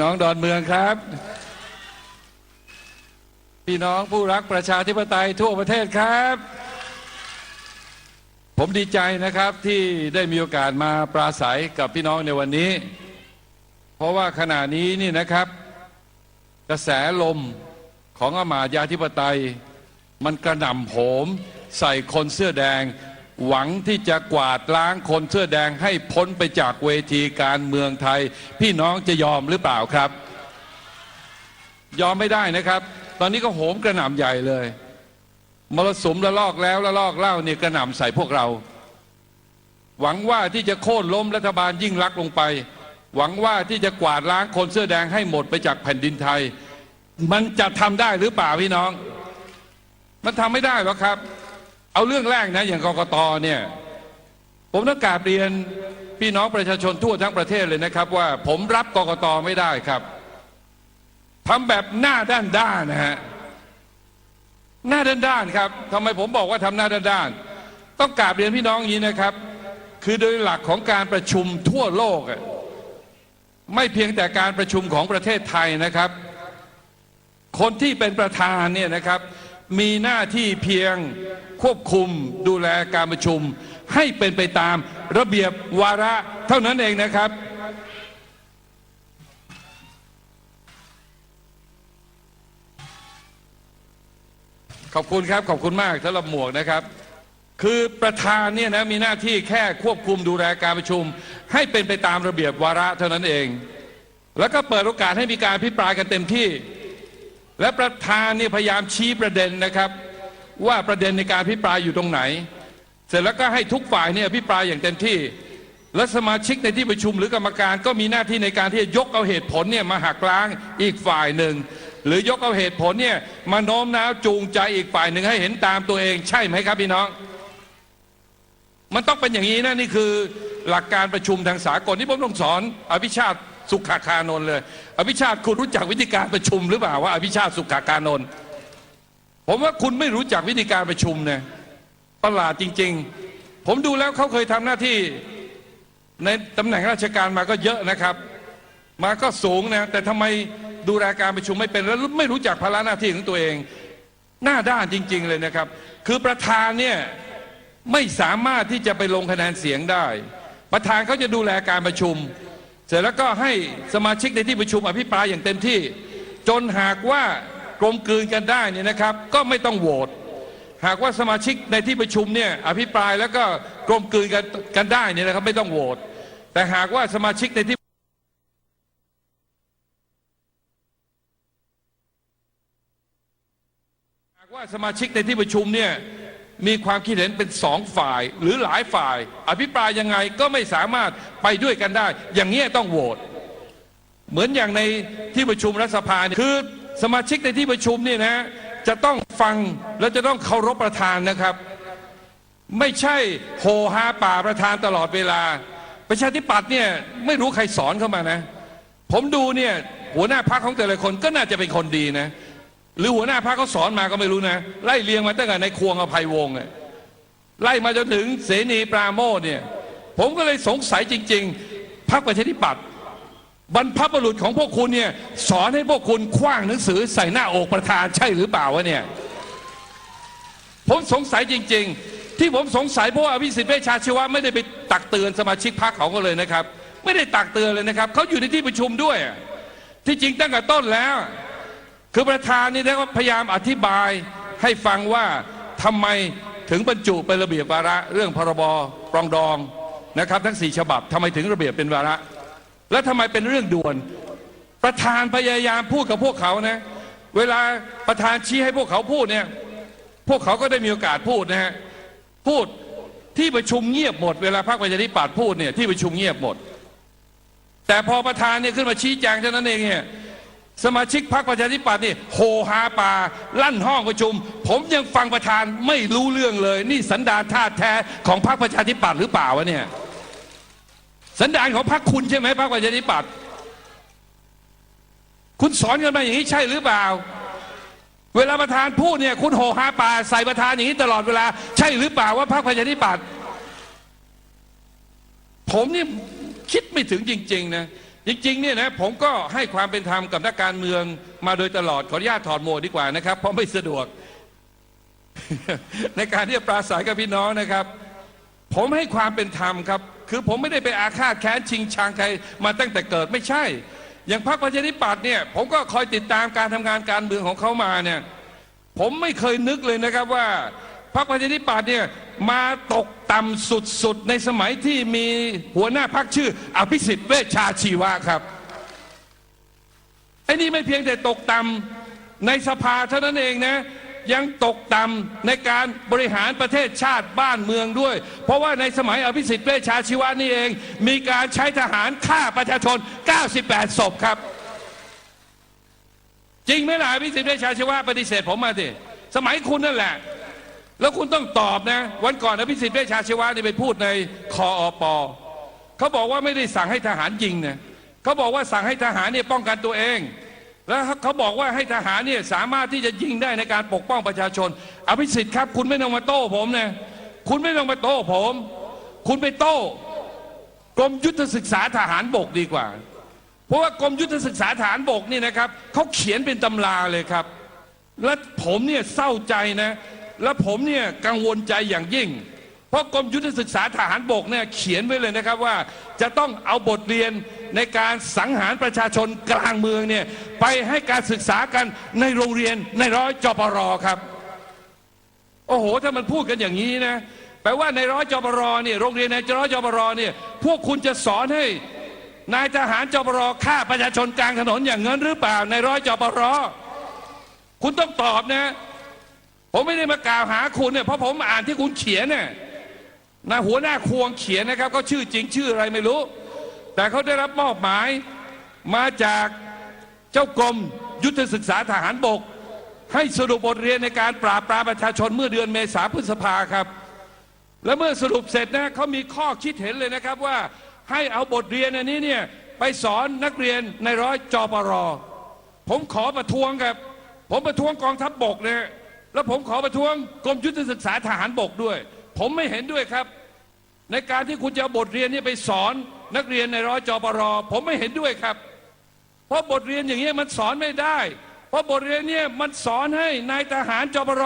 น้องดอนเมืองครับ พี่น้องผู้รักประชาธิปไตยทั่วประเทศครับ ผมดีใจนะครับที่ได้มีโอกาสมาปราศัยกับพี่น้องในวันนี้ เพราะว่าขณะนี้นี่นะครับ กระแสลมของอมาตยาธิปไตย มันกระหน่ำโหมใส่คนเสื้อแดง หวังที่จะกวาดล้างคนเสื้อแดงให้พ้นไปจากเวทีการเมืองไทย พี่น้องจะยอมหรือเปล่าครับ ยอมไม่ได้นะครับ ตอนนี้ก็โหมกระหน่ำใหญ่เลยมรสุมระลอกแล้วระลอกเล่าเนี่ยกระหน่ำใส่พวกเรา หวังว่าที่จะโค่นล้มรัฐบาลยิ่งลักษณ์ลงไป หวังว่าที่จะกวาดล้างคนเสื้อแดงให้หมดไปจากแผ่นดินไทย มันจะทำได้หรือเปล่าพี่น้อง มันทำไม่ได้หรอกครับ เอาเรื่องแรกนะอย่างกกตเนี่ย ผมต้องกราบเรียนพี่น้องประชาชนทั่วทั้งประเทศเลยนะครับ ว่าผมรับกกตไม่ได้ครับทำแบบหน้าด้านด้านๆนะฮะหน้าด้านๆครับทำไมผมบอกว่าทำหน้าด้านๆต้องกราบเรียนพี่น้องอย่างนี้นะครับ คือโดยหลักของการประชุมทั่วโลกไม่เพียงแต่การประชุมของประเทศไทยนะครับ คนที่เป็นประธานเนี่ยนะครับ มีหน้าที่เพียงควบคุมดูแลการประชุม ให้เป็นไปตามระเบียบวาระเท่านั้นเองนะครับขอบคุณครับขอบคุณมากสำหรับหมวกนะครับ คือประธานเนี่ยนะมีหน้าที่แค่ควบคุมดูแลการประชุม ให้เป็นไปตามระเบียบวาระเท่านั้นเอง แล้วก็เปิดโอกาสให้มีการพิปรายกันเต็มที่ และประธานเนี่ยพยายามชี้ประเด็นนะครับ ว่าประเด็นในการพิปรายอยู่ตรงไหน เสร็จแล้วก็ให้ทุกฝ่ายเนี่ยพิปรายอย่างเต็มที่ และสมาชิกในที่ประชุมหรือกรรมการก็มีหน้าที่ในการที่จะยกเอาเหตุผลเนี่ยมาหักล้างอีกฝ่ายหนึ่งหรือยกเอาเหตุผลเนี่ยมาโน้มน้าวจูงใจอีกฝ่ายหนึ่งให้เห็นตามตัวเองใช่ไหมครับพี่น้อง มันต้องเป็นอย่างนี้นะนี่คือหลักการประชุมทางสากลที่ผมต้องสอนอภิชาติ สุขาคานนท์เลย อภิชาติคุณรู้จักวิธีการประชุมหรือเปล่าว่าอภิชาติสุขาคานนท์ผมว่าคุณไม่รู้จักวิธีการประชุมเนี่ยประหลาดจริง ๆ ผมดูแล้วเขาเคยทำหน้าที่ในตำแหน่งราชการมาก็เยอะนะครับ มาก็สูงนะแต่ทำไมดูแลการประชุมไม่เป็นแล้วไม่รู้จักภาระหน้าที่ของตัวเอง หน้าด้านจริง ๆ เลยนะครับ คือประธานเนี่ยไม่สามารถที่จะไปลงคะแนนเสียงได้ ประธานเขาจะดูแลการประชุม เสร็จแล้วก็ให้สมาชิกในที่ประชุมอภิปรายอย่างเต็มที่ จนหากว่ากลมกลืนกันได้เนี่ยนะครับ ก็ไม่ต้องโหวตหากว่าสมาชิกในที่ประชุมเนี่ยอภิปรายแล้วก็กลมกลืนกันกันได้เนี่ยนะครับ ไม่ต้องโหวตแต่หากว่าสมาชิกในที่หากว่าสมาชิกในที่ประชุมเนี่ย มีความคิดเห็นเป็นสองฝ่ายหรือหลายฝ่าย อภิปรายยังไงก็ไม่สามารถไปด้วยกันได้ อย่างเงี้ต้องโหวตเหมือนอย่างในที่ประชุมรัฐสภาคือสมาชิกในที่ประชุมเนี่ยนะจะต้องฟังและจะต้องเคารพประธานนะครับ ไม่ใช่โหฮาป่าประธานตลอดเวลา ประชาธิปัตย์เนี่ยไม่รู้ใครสอนเข้ามานะ ผมดูเนี่ยหัวหน้าพรรคของแต่ละคนก็น่าจะเป็นคนดีนะ หรือหัวหน้าพรรคเขาสอนมาก็ไม่รู้นะ ไล่เรียงมาตั้งแต่ในควงอภัยวงศ์ไล่มาจนถึงเสนีปราโมทเนี่ย ผมก็เลยสงสัยจริง ๆพรรคประชาธิปัตย์บรรพบุรุษของพวกคุณเนี่ยสอนให้พวกคุณคว้างหนังสือใส่หน้าอกประธานใช่หรือเปล่าวะเนี่ยผมสงสัยจริง ๆ ที่ผมสงสัยเพราะว่าอภิสิทธิ์เวชชาชีวะไม่ได้ไปตักเตือนสมาชิกพรรคเขาก็เลยนะครับ ไม่ได้ตักเตือนเลยนะครับเขาอยู่ในที่ประชุมด้วย ที่จริงตั้งแต่ต้นแล้ว คือประธานนี่ได้พยายามอธิบายให้ฟังว่าทำไมถึงบรรจุเป็นระเบียบวาระเรื่องพรบปรองดองนะครับทั้งสี่ฉบับทำไมถึงระเบียบเป็นวาระ และทำไมเป็นเรื่องด่วน ประธานพยายามพูดกับพวกเขานะเวลาประธานชี้ให้พวกเขาพูดเนี่ยพวกเขาก็ได้มีโอกาสพูดนะฮะพูดที่ประชุมเงียบหมด เวลาพรรคประชาธิปัตย์พูดเนี่ยที่ประชุมเงียบหมด แต่พอประธานเนี่ยขึ้นมาชี้แจงเท่านั้นเองเนี่ย สมาชิกพรรคประชาธิปัตย์นี่โหฮาปาลั่นห้องประชุม ผมยังฟังประธานไม่รู้เรื่องเลย นี่สันดานท่าแท้ของพรรคประชาธิปัตย์หรือเปล่าวะเนี่ยสันดานของพรรคคุณใช่ไหมพรรคประชาธิปัตย์คุณสอนกันมาอย่างนี้ใช่หรือเปล่า เวลาประธานพูดเนี่ย คุณโหฮาปาใส่ประธานอย่างนี้ตลอดเวลา ใช่หรือเปล่าว่าพรรคประชาธิปัตย์ผมนี่คิดไม่ถึงจริง ๆ นะ จริงๆเนี่ยนะผมก็ให้ความเป็นธรรมกับนักการเมืองมาโดยตลอดขออนุญาตถอดโหมดดีกว่านะครับ เพราะไม่สะดวก ในการที่จะปราศัยกับพี่น้องนะครับ ผมให้ความเป็นธรรมครับ คือผมไม่ได้ไปอาฆาตแค้นชิงชังใครมาตั้งแต่เกิดไม่ใช่ อย่างพรรคประชาธิปัตย์เนี่ย ผมก็คอยติดตามการทำงานการเมืองของเขามาเนี่ย ผมไม่เคยนึกเลยนะครับว่า พรรคประชาธิปัตย์เนี่ยมาตกต่ำสุดๆ ในสมัยที่มีหัวหน้าพรรคชื่อ อภิสิทธิ์เวชชาชีวะครับไอ้นี่ไม่เพียงแต่ตกต่ำในสภาเท่านั้นเองนะยังตกต่ำในการบริหารประเทศชาติบ้านเมืองด้วย เพราะว่าในสมัยอภิสิทธิ์เวชชาชีวะนี่เอง มีการใช้ทหารฆ่าประชาชน 98 ศพครับ จริงไหมล่ะอภิสิทธิ์เวชชาชีวะปฏิเสธผมมาสิสมัยคุณนั่นแหละ แล้วคุณต้องตอบนะ วันก่อนอภิสิทธิ์เวชชาชีวะนี่ไปพูดในคออปอเขาบอกว่าไม่ได้สั่งให้ทหารยิงนะเขาบอกว่าสั่งให้ทหารเนี่ยป้องกันตัวเอง แล้วเขาบอกว่าให้ทหารเนี่ยสามารถที่จะยิงได้ในการปกป้องประชาชน อภิสิทธิ์ครับ คุณไม่ต้องมาโต้ผมนะคุณไม่ต้องมาโต้ผม คุณไปโต้กรมยุทธศึกษาทหารบกดีกว่า เพราะว่ากรมยุทธศึกษาฐานบกนี่นะครับเขาเขียนเป็นตำราเลยครับ และผมเนี่ยเศร้าใจนะ และผมเนี่ยกังวลใจอย่างยิ่ง เพราะกรมยุทธศึกษาทหารบกเนี่ยเขียนไว้เลยนะครับว่าจะต้องเอาบทเรียนในการสังหารประชาชนกลางเมืองเนี่ยไปให้การศึกษากันในโรงเรียนในร้อยจปรครับ โอ้โห ถ้ามันพูดกันอย่างนี้นะแปลว่าในร้อยจปรเนี่ยโรงเรียนในร้อยจปรเนี่ยพวกคุณจะสอนให้นายทหารจปรฆ่าประชาชนกลางถนนอย่างนั้นหรือเปล่าในร้อยจปรคุณต้องตอบนะ ผมไม่ได้มากล่าวหาคุณเนี่ยเพราะผมอ่านที่คุณเขียนเนี่ยนะหัวหน้าควงเขียนนะครับก็ชื่อจริงชื่ออะไรไม่รู้ แต่เขาได้รับมอบหมายมาจากเจ้ากรมยุทธศึกษาทหารบก ให้สรุปบทเรียนในการปราบปรามประชาชนเมื่อเดือนเมษาพฤษภาครับ และเมื่อสรุปเสร็จนะเขามีข้อคิดเห็นเลยนะครับว่าให้เอาบทเรียนอันนี้เนี่ยไปสอนนักเรียนในร้อยจปรผมขอประท้วงครับ ผมประท้วงกองทัพบบกเนี่ย แล้วผมขอประท้วงกรมยุทธศึกษาทหารบกด้วย ผมไม่เห็นด้วยครับ ในการที่คุณจะบทเรียนนี้ไปสอนนักเรียนในร้อยจปรผมไม่เห็นด้วยครับ เพราะบทเรียนอย่างนี้มันสอนไม่ได้ เพราะบทเรียนนี่ยมันสอนให้นายทหารจปร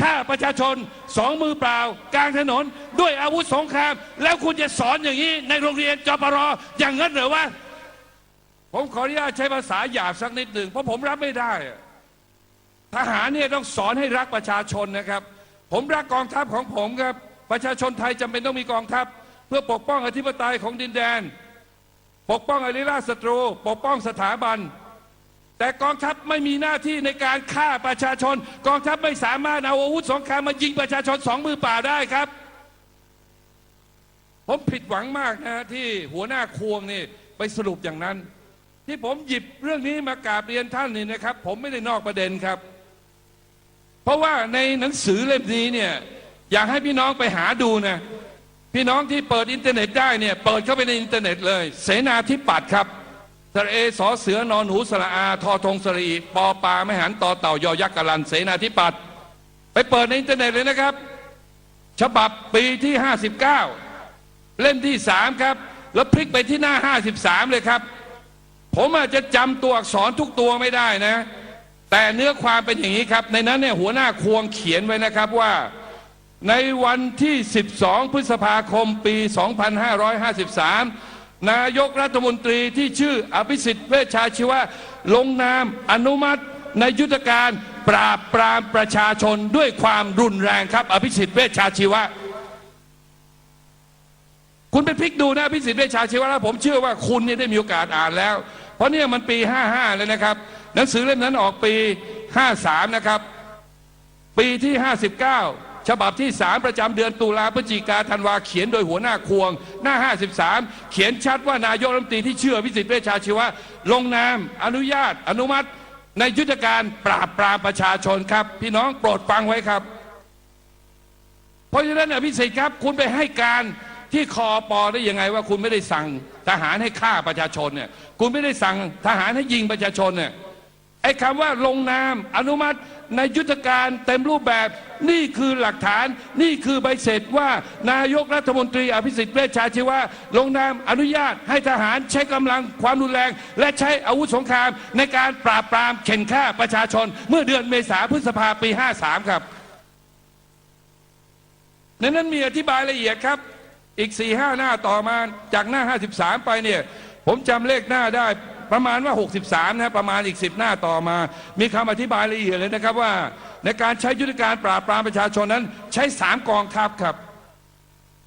ฆ่าประชาชนสองมือเปล่า กลางถนน ด้วยอาวุธสงคราม แล้วคุณจะสอนอย่างนี้ในโรงเรียนจปรอย่างนั้นเหรือวะผมขออนุญาตใช้ภาษาหยาบสักนิดหนึ่งเพราะผมรับไม่ได้อะ ทหารเนี่ยต้องสอนให้รักประชาชนนะครับ ผมรักกองทัพของผมครับ ประชาชนไทยจำเป็นต้องมีกองทัพ เพื่อปกป้องอธิปไตยของดินแดน ปกป้องอริราชศัตรู ปกป้องสถาบัน แต่กองทัพไม่มีหน้าที่ในการฆ่าประชาชน กองทัพไม่สามารถเอาอาวุธสงครามมายิงประชาชนสองมือเปล่าได้ครับ ผมผิดหวังมากนะฮะที่หัวหน้าควงนี่ไปสรุปอย่างนั้น ที่ผมหยิบเรื่องนี้มากราบเรียนท่านนี่นะครับ ผมไม่ได้นอกประเด็นครับ เพราะว่าในหนังสือเล่มนี้เนี่ยอยากให้พี่น้องไปหาดูนะ พี่น้องที่เปิดอินเทอร์เน็ตได้เนี่ยเปิดเข้าไปในอินเทอร์เน็ตเลย เสนาธิปัตย์ครับสระเอสอเสือนอนหนูสระอาทอทงสรีปอปลาไม่หันต่อเต่ายอยักษ์กะลันเสนาธิปัตย์ไปเปิดในอินเทอร์เน็ตเลยนะครับ ฉบับปีที่ 59 เล่มที่ 3 ครับ แล้วพลิกไปที่หน้า 53 เลยครับ ผมอาจจะจำตัวอักษรทุกตัวไม่ได้นะ แต่เนื้อความเป็นอย่างนี้ครับ ในนั้นเนี่ยหัวหน้าควงเขียนไว้นะครับว่าในวันที่ 12 พฤษภาคม ปี 2553 นายกรัฐมนตรีที่ชื่ออภิสิทธิ์เวชชาชีวะ ลงนามอนุมัติในยุทธการปราบปรามประชาชนด้วยความรุนแรงครับ อภิสิทธิ์เวชชาชีวะ คุณไปพลิกดูนะอภิสิทธิ์เวชชาชีวะแล้วผมเชื่อว่าคุณเนี่ยได้มีโอกาสอ่านแล้ว เพราะเนี่ยมันปี 55เลยนะครับ หนังสือเล่มนั้นออกปี 53 นะครับ ปีที่ 59 ฉบับที่ 3 ประจำเดือนตุลาพฤศจิกาธันวาเขียนโดยหัวหน้าควง หน้า 53 เขียนชัดว่านายกรัฐมนตรีที่เชื่อวิสิทธิเวชชาชีวะ ลงนามอนุญาต อนุมัติ ในยุทธการปราบปรามประชาชนครับ พี่น้องโปรดฟังไว้ครับ เพราะฉะนั้นอภิสิทธิ์ครับ คุณไปให้การที่คอปอได้ยังไงว่าคุณไม่ได้สั่งทหารให้ฆ่าประชาชนเนี่ยคุณไม่ได้สั่งทหารให้ยิงประชาชนเนี่ย ไอ้คำว่าลงนามอนุมัติในยุทธการเต็มรูปแบบ นี่คือหลักฐานนี่คือใบเสร็จว่านายกรัฐมนตรีอภิสิทธิ์เวชชาชีวะลงนามอนุญาตให้ทหารใช้กำลังความรุนแรง และใช้อาวุธสงคราม ในการปราบปรามเข็นฆ่าประชาชน เมื่อเดือนเมษาพฤษภาปี 53 ครับในนั้นมีอธิบายละเอียดครับ อีก4ี่ห้าหน้าต่อมาจากหน้า 53 ไปเนี่ยผมจำเลขหน้าได้ ประมาณว่า 63 นะประมาณอีก 10 หน้าต่อมา มีคำอธิบายละเอียดเลยนะครับว่า ในการใช้ยุทธการปราบปรามประชาชนนั้นใช้ 3 กองทัพครับ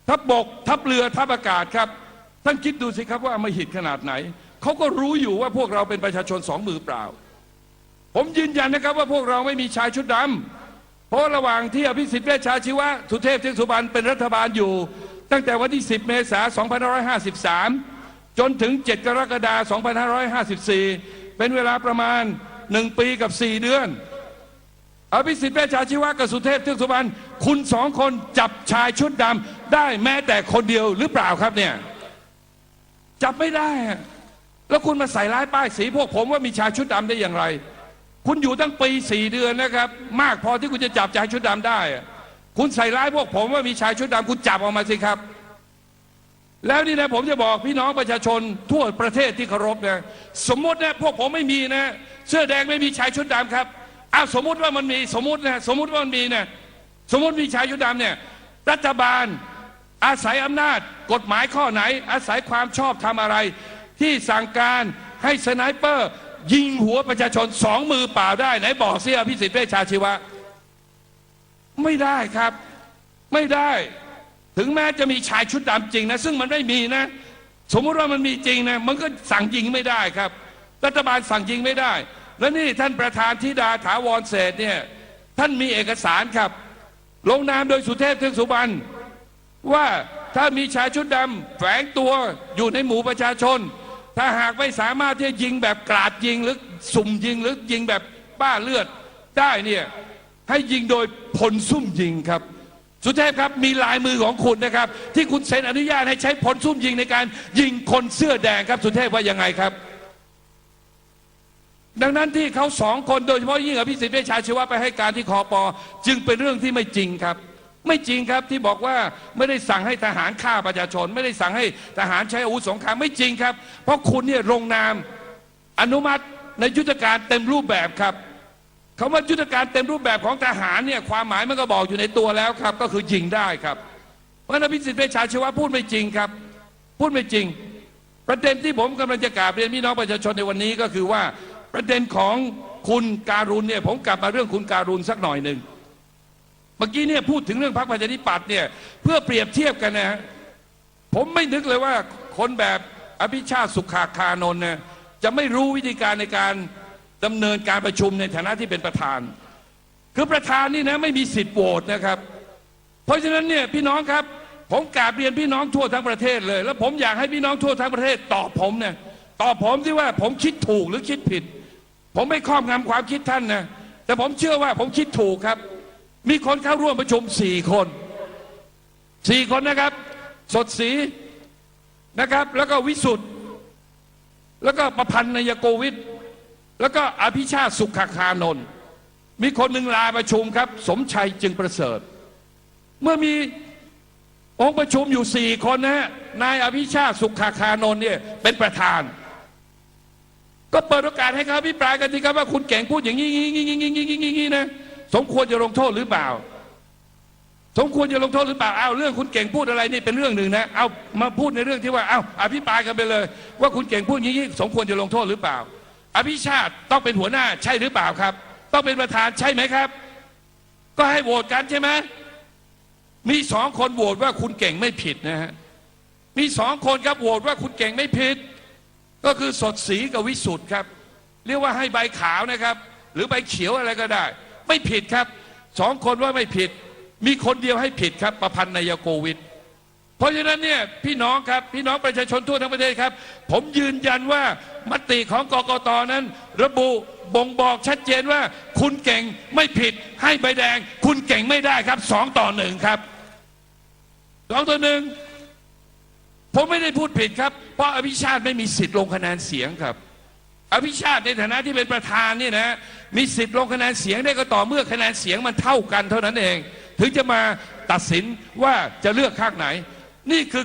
ทัพบกทัพเรือทัพอากาศครับ ท่านคิดดูสิครับว่าอำมหิตขนาดไหน เขาก็รู้อยู่ว่าพวกเราเป็นประชาชนสองมือเปล่า ผมยืนยันนะครับว่าพวกเราไม่มีชายชุดดำเพราะระหว่างที่อภิสิทธิ์เวชชาชีวะสุเทพเทือกสุบรรณเป็นรัฐบาลอยู่ ตั้งแต่วันที่ 10 เมษายน 2553 จนถึง 7 กรกฎาคม 2554 เป็นเวลาประมาณ 1 ปีกับ 4 เดือน อภิสิทธิ์เวชชาชีวะกับสุเทพเทือกสุบรรณคุณสองคนจับชายชุดดำได้แม้แต่คนเดียวหรือเปล่าครับเนี่ย จับไม่ได้ แล้วคุณมาใส่ร้ายป้ายสีพวกผมว่ามีชายชุดดำได้อย่างไร คุณอยู่ตั้งปีสี่เดือนนะครับ มากพอที่คุณจะจับชายชุดดำได้ คุณใส่ร้ายพวกผมว่ามีชายชุดดำคุณจับออกมาสิครับ แล้วนี่นะผมจะบอกพี่น้องประชาชนทั่วประเทศที่เคารพนะสมมตินะพวกผมไม่มีนะ เสื้อแดงไม่มีชายชุดดำครับอ้าวสมมติว่ามันมีสมมตินะสมมติว่ามันมีนะสมมติมีชายชุดดำเนี่ยรัฐบาล อาศัยอำนาจ กฎหมายข้อไหน อาศัยความชอบทำอะไร ที่สั่งการให้สไนเปอร์ ยิงหัวประชาชนสองมือเปล่าได้ไหนบอกเสียพิสิทธิ์เวชชาชีวะ ไม่ได้ครับ ไม่ได้ ถึงแม้จะมีชายชุดดำจริงนะ ซึ่งมันไม่มีนะ สมมติว่ามันมีจริงนะ มันก็สั่งยิงไม่ได้ครับ รัฐบาลสั่งยิงไม่ได้ แล้วนี่ท่านประธานธิดาถาวรเศรษเนี่ยท่านมีเอกสารครับ ลงนามโดยสุเทพเทือกสุบรรณว่าถ้ามีชายชุดดำแฝงตัวอยู่ในหมู่ประชาชน ถ้าหากไม่สามารถที่จะยิงแบบกราดยิงหรือสุ่มยิงหรือยิงแบบบ้าเลือดได้เนี่ยให้ยิงโดยพลซุ่มยิงครับ สุเทพครับมีลายมือของคุณนะครับ ที่คุณเซ็นอนุญาตให้ใช้พลซุ่มยิงในการยิงคนเสื้อแดงครับ สุเทพว่ายังไงครับ ดังนั้นที่เขาสองคนโดยเฉพาะยิ่งอภิสิทธิ์เวชชาชีวะไปให้การที่คอปอจึงเป็นเรื่องที่ไม่จริงครับไม่จริงครับที่บอกว่าไม่ได้สั่งให้ทหารฆ่าประชาชน ไม่ได้สั่งให้ทหารใช้อาวุธสงครามไม่จริงครับ เพราะคุณเนี่ยลงนามอนุมัติในยุทธการเต็มรูปแบบครับ คำว่ายุทธการเต็มรูปแบบของทหารเนี่ยความหมายมันก็บอกอยู่ในตัวแล้วครับ ก็คือยิงได้ครับเพราะนั้นอภิสิทธิ์เวชชาชีวะพูดไม่จริงครับ พูดไม่จริง ประเด็นที่ผมกำลังจะกราบเรียนพี่น้องประชาชนในวันนี้ก็คือว่าประเด็นของคุณการุณเนี่ยผมกลับมาเรื่องคุณการุณสักหน่อยหนึ่งเมื่อกี้เนี่ยพูดถึงเรื่องพรรคประชาธิปัตย์เนี่ยเพื่อเปรียบเทียบกันนะฮะผมไม่นึกเลยว่าคนแบบอภิชาติสุขาคานนท์เนี่ยจะไม่รู้วิธีการในการ ดำเนินการประชุมในฐานะที่เป็นประธาน คือประธานนี่นะไม่มีสิทธิ์โหวตนะครับ เพราะฉะนั้นเนี่ยพี่น้องครับ ผมกราบเรียนพี่น้องทั่วทั้งประเทศเลย แล้วผมอยากให้พี่น้องทั่วทั้งประเทศตอบผมเนี่ยตอบผมที่ว่าผมคิดถูกหรือคิดผิด ผมไม่ครอบงำความคิดท่านนะแต่ผมเชื่อว่าผมคิดถูกครับ มีคนเข้าร่วมประชุมสี่คนสี่คนนะครับ สดศรีนะครับ แล้วก็วิสุทธ์แล้วก็ประพันธ์นยโกวิท แล้วก็อภิชาติสุขคานนท์มีคนหนึ่งลาประชุมครับ สมชัยจึงประเสริฐ เมื่อมีองค์ประชุมอยู่สี่คนนะฮะนายอภิชาติสุขคานนท์เนี่ยเป็นประธาน ก็เปิดโอกาสให้เขาพิปรายกันทีครับว่าคุณเก่งพูดอย่างนี้งี้งี้งี้งี้งี้งี้งี้นะสมควรจะลงโทษหรือเปล่า สมควรจะลงโทษหรือเปล่าเอาเรื่องคุณเก่งพูดอะไรนี่เป็นเรื่องหนึ่งนะเอามาพูดในเรื่องที่ว่าเอาอภิปรายกันไปเลย ว่าคุณเก่งพูดอย่างนี้สมควรจะลงโทษหรือเปล่า อภิชาติต้องเป็นหัวหน้าใช่หรือเปล่าครับ ต้องเป็นประธานใช่ไหมครับ ก็ให้โหวตกันใช่ไหมมีสองคนโหวตว่าคุณเก่งไม่ผิดนะฮะมีสองคนครับโหวตว่าคุณเก่งไม่ผิด ก็คือสดสีกับวิสุทธ์ครับ เรียกว่าให้ใบขาวนะครับ หรือใบเขียวอะไรก็ได้ ไม่ผิดครับสองคนว่าไม่ผิด มีคนเดียวให้ผิดครับ ประพันธ์นายโกวิท เพราะฉะนั้นเนี่ยพี่น้องครับพี่น้องประชาชนทั่วทั้งประเทศครับ ผมยืนยันว่ามติของกกตนั้น ระบุบ่งบอกชัดเจนว่า คุณเก่งไม่ผิดให้ใบแดง คุณเก่งไม่ได้ครับสองต่อหนึ่งครับสองต่อหนึ่งผมไม่ได้พูดผิดครับ เพราะอภิชาติไม่มีสิทธิ์ลงคะแนนเสียงครับ อภิชาติในฐานะที่เป็นประธานเนี่ยนะมีสิทธิ์ลงคะแนนเสียงได้ก็ต่อเมื่อคะแนนเสียงมันเท่ากันเท่านั้นเอง ถึงจะมาตัดสินว่าจะเลือกข้างไหน นี่คือ